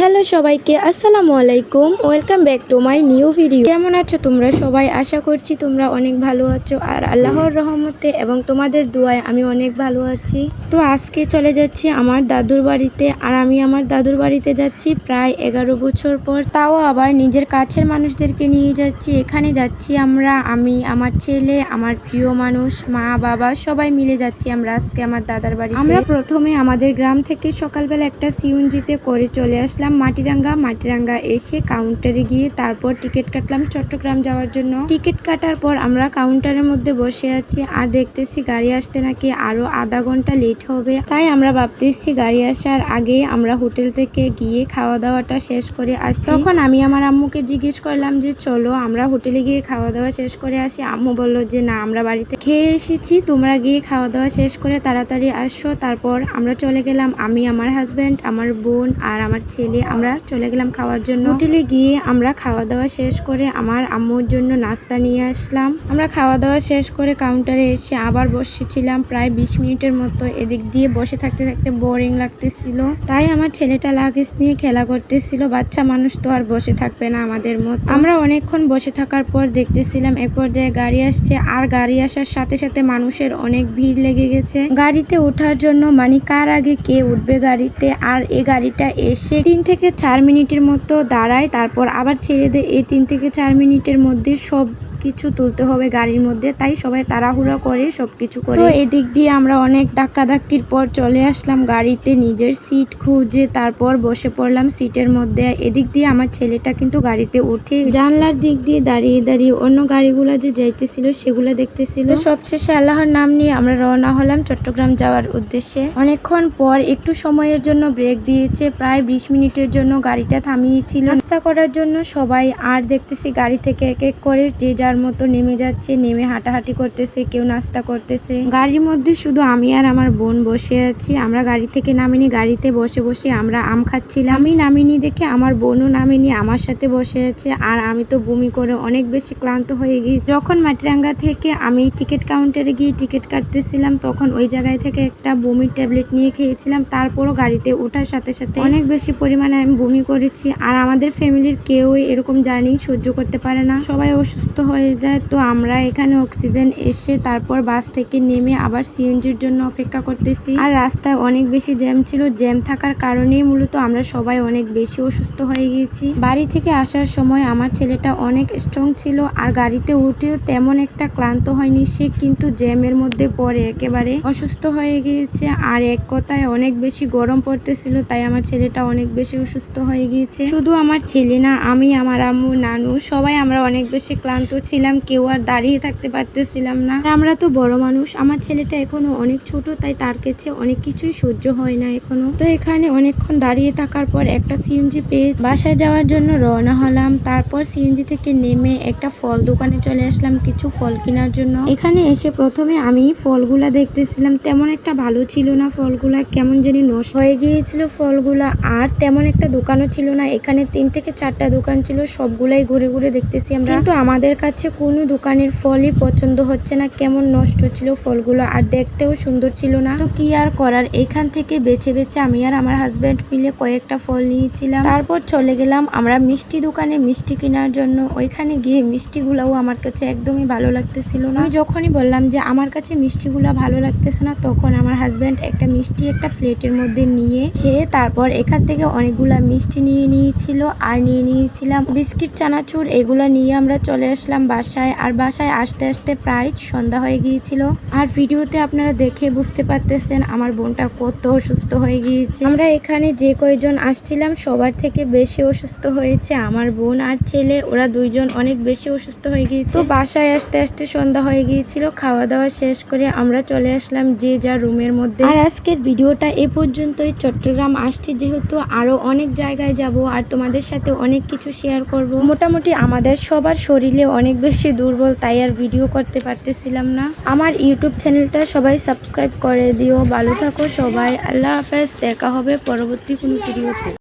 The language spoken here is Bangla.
হ্যালো সবাইকে, আসসালামু আলাইকুম। Welcome back to my new video কেমন আছো তোমরা সবাই? আশা করছি তোমরা অনেক ভালো আছো। আর আল্লাহর রহমতে এবং তোমাদের দোয়ায় আমি অনেক ভালো আছি। তো আজকে চলে যাচ্ছি আমার দাদুর বাড়িতে আর আমি আমার দাদুর বাড়িতে যাচ্ছি প্রায় এগারো বছর পর। তাও আবার নিজের কাছের মানুষদেরকে নিয়ে যাচ্ছি। এখানে যাচ্ছি আমরা, আমি, আমার ছেলে, আমার প্রিয় মানুষ, মা, বাবা, সবাই মিলে যাচ্ছি আমরা আজকে আমার দাদার বাড়ি আমরা প্রথমে আমাদের গ্রাম থেকে সকালবেলা একটা সিউনজিতে করে চলে আসলাম মাটিরাঙ্গা। মাটিরাঙ্গা এসে কাউন্টারে গিয়ে তারপর টিকিট কাটলাম চট্টগ্রাম যাওয়ার জন্য। টিকিট কাটার পর আমরা কাউন্টারের মধ্যে বসে আছি। আর দেখতেছি গাড়ি আসতে নাকি আরও আধা ঘণ্টা লেট হবে। তাই আমরা ভাবতেছি গাড়ি আসার আগে আমরা হোটেল থেকে গিয়ে খাওয়া দাওয়াটা শেষ করে আসি। তখন আমি আমার আম্মুকে জিজ্ঞেস করলাম যে, চলো, আমরা হোটেলে গিয়ে খাওয়া দাওয়া শেষ করে আসি। আম্মু বলল যে, না, আমরা বাড়িতে খেয়ে এসেছি, তোমরা গিয়ে খাওয়া দাওয়া শেষ করে তাড়াতাড়ি আসো। তারপর আমরা চলে গেলাম, আমি, আমার হাজব্যান্ড আমার বোন আর আমার ছেলে। আমরা চলে গেলাম খাওয়ার জন্য। হোটেলে গিয়ে আমরা খাওয়া দাওয়া শেষ করে আমার আম্মুর জন্য নাস্তা নিয়ে আসলাম। আমরা খাওয়া দাওয়া শেষ করে কাউন্টারে এসে আবার বসেছিলাম। প্রায় বিশ মিনিটের মতো এদিক দিয়ে বসে থাকতে থাকতে বোরিং লাগতেছিল। তাই আমার ছেলেটা লাগেজ নিয়ে খেলা করতেছিল। বাচ্চা মানুষ তো আর বসে থাকবে না আমাদের মতো। আমরা অনেকক্ষণ বসে থাকার পর দেখতেছিলাম এক পর্যায়ে গাড়ি আসছে। আর গাড়ি আসার সাথে সাথে মানুষের অনেক ভিড় লেগে গেছে। গাড়িতে ওঠার জন্য মানে কার আগে কে উঠবে গাড়িতে? আর এই গাড়িটা এসে তিন থেকে চার মিনিটের মতো দাঁড়ায়। তারপর আবার ছেড়ে দেয়। এই তিন থেকে চার মিনিটের মধ্যে সব কিছু তুলতে হবে গাড়ির মধ্যে তাই সবাই তাড়াহুড়া করে সবকিছু করে। তো এদিক দিয়ে আমরা অনেক ধাক্কাধাক্কির পর চলে আসলাম গাড়িতে নিজের সিট খুঁজে তারপর বসে পড়লাম সিটের মধ্যে। এদিক দিয়ে আমার ছেলেটা কিন্তু গাড়িতে উঠে জানলার দিক দিয়ে দাঁড়িয়ে দাঁড়িয়ে অন্য গাড়িগুলো যে যাইতেছিল সেগুলো দেখতেছিল। সবশেষে আল্লাহর নাম নিয়ে আমরা রওনা হলাম চট্টগ্রাম যাওয়ার উদ্দেশ্যে। অনেকক্ষণ পর একটু সময়ের জন্য ব্রেক দিয়েছে প্রায় বিশ মিনিটের জন্য গাড়িটা থামিয়েছিল। রাস্তা করার জন্য সবাই আর দেখতেছি গাড়ি থেকে এক এক করে যে যার মতো নেমে যাচ্ছে, নেমে হাঁটাহাঁটি করতেছে, কেউ নাস্তা করতেছে। গাড়ির মধ্যে শুধু আমি আর আমার বোন বসে আছি। আমরা গাড়ি থেকে নামিনি, গাড়িতে বসে বসে আমরা আম খাচ্ছিলাম। আমি নামিনি দেখে আমার বোনও নামিনি, আমার সাথে বসে আছে। আর আমি তো বমি করে অনেক বেশি ক্লান্ত হয়ে গিয়েছি। যখন মাটিরাঙ্গা থেকে আমি টিকিট কাউন্টারে গিয়ে টিকিট কাটতেছিলাম, তখন ওই জায়গায় থেকে একটা বমির ট্যাবলেট নিয়ে খেয়েছিলাম। তারপরও গাড়িতে ওঠার সাথে সাথে অনেক বেশি পরিমাণে আমি বমি করেছি। আর আমাদের ফ্যামিলির কেউই এরকম জার্নি সহ্য করতে পারে না। সবাই অসুস্থ হয়ে যায়, তো আমরা এখানে অক্সিজেন এসে তারপর বাস থেকে নেমে আবার সিএনজির জন্য অপেক্ষা করতেছি। আর রাস্তায় অনেক বেশি জ্যাম ছিল, জ্যাম থাকার কারণেই মূলত আমরা সবাই অনেক বেশি অসুস্থ হয়ে গিয়েছি। বাড়ি থেকে আসার সময় আমার ছেলেটা অনেক স্ট্রং ছিল আর গাড়িতে উঠেও তেমন একটা ক্লান্ত হয়নি সে, কিন্তু জ্যামের মধ্যে পড়ে একেবারে অসুস্থ হয়ে গিয়েছে। আর এক কথায় অনেক বেশি গরম পড়তেছিল, তাই আমার ছেলেটা অনেক বেশি অসুস্থ হয়ে গিয়েছে। শুধু আমার ছেলে না, আমি, আমার আম্মু, নানু, সবাই আমরা অনেক বেশি ক্লান্ত ছিলাম কেউ আর দাঁড়িয়ে থাকতে পারতেছিলাম না। আমরা তো বড় মানুষ, আমার ছেলেটা এখনও অনেক ছোট, তাই তার কাছে অনেক কিছুই সহ্য হয় না এখনও। তো এখানে অনেকক্ষণ দাঁড়িয়ে থাকার পর একটা সিএনজি পেয়ে বাসায় যাওয়ার জন্য রওনা হলাম। তারপর সিএনজি থেকে নেমে একটা ফল দোকানে চলে আসলাম, কিছু ফল কেনার জন্য। এখানে এসে প্রথমে আমি ফলগুলা দেখতেছিলাম, তেমন একটা ভালো ছিল না ফলগুলা, কেমন জানি নষ্ট হয়ে গিয়েছিল ফলগুলা, আর তেমন একটা দোকানও ছিল না। এখানে তিন থেকে চারটা দোকান ছিল, সবগুলাই ঘুরে ঘুরে দেখতেছি আমরা। কিন্তু আমাদের কাছে কোনো দোকানের ফলই পছন্দ হচ্ছে না, কেমন নষ্ট ছিল ফলগুলো আর দেখতেও সুন্দর ছিল না। তো কি আর করার? এখান থেকে বেছে বেছে আমি আর আমার হাজব্যান্ড মিলে কয়েকটা ফল নিয়েছিলাম। তারপর চলে গেলাম আমরা মিষ্টি দোকানে মিষ্টি কেনার জন্য। ওইখানে গিয়ে মিষ্টিগুলাও আমার কাছে একদমই ভালো লাগতেছিল না। আমি যখনই বললাম যে আমার কাছে মিষ্টিগুলা ভালো লাগতেছে না, তখন আমার হাজব্যান্ড একটা মিষ্টি একটা প্লেটের মধ্যে নিয়ে খেয়ে তারপর এখান থেকে অনেকগুলা মিষ্টি নিয়ে নিয়েছিল আর নিয়ে নিয়েছিলাম। বিস্কিট, চানাচুর এগুলো নিয়ে আমরা চলে আসলাম বাসায়, আর বাসায় আসতে আসতে প্রায় সন্ধ্যা হয়ে গিয়েছিল। আর ভিডিওতে আপনারা দেখে বুঝতে পারতেছেন আমার বোনটা কত অসুস্থ হয়ে গিয়েছে। আমরা এখানে যে কয়জন আসছিলাম, সবার থেকে বেশি অসুস্থ হয়েছে আমার বোন আর ছেলে। ওরা দুইজন অনেক বেশি অসুস্থ হয়ে গিয়েছে। তো বাসায় আসতে আসতে সন্ধ্যা হয়ে গিয়েছিল খাওয়া দাওয়া শেষ করে আমরা চলে আসলাম যে যা রুমের মধ্যে। আর আজকের ভিডিওটা এ পর্যন্তই। চট্টগ্রাম আসছি যেহেতু আরও অনেক জায়গায় যাব, আর তোমাদের সাথে অনেক কিছু শেয়ার করব। মোটামুটি আমাদের সবার শরীরে অনেক বেশি দুর্বল, তাই আর ভিডিও করতে পারতেছিলাম না। আমার ইউটিউব চ্যানেলটা সবাই সাবস্ক্রাইব করে দিও। ভালো থাকো সবাই। আল্লাহ হাফেজ। দেখা হবে পরবর্তী কোনো ভিডিওতে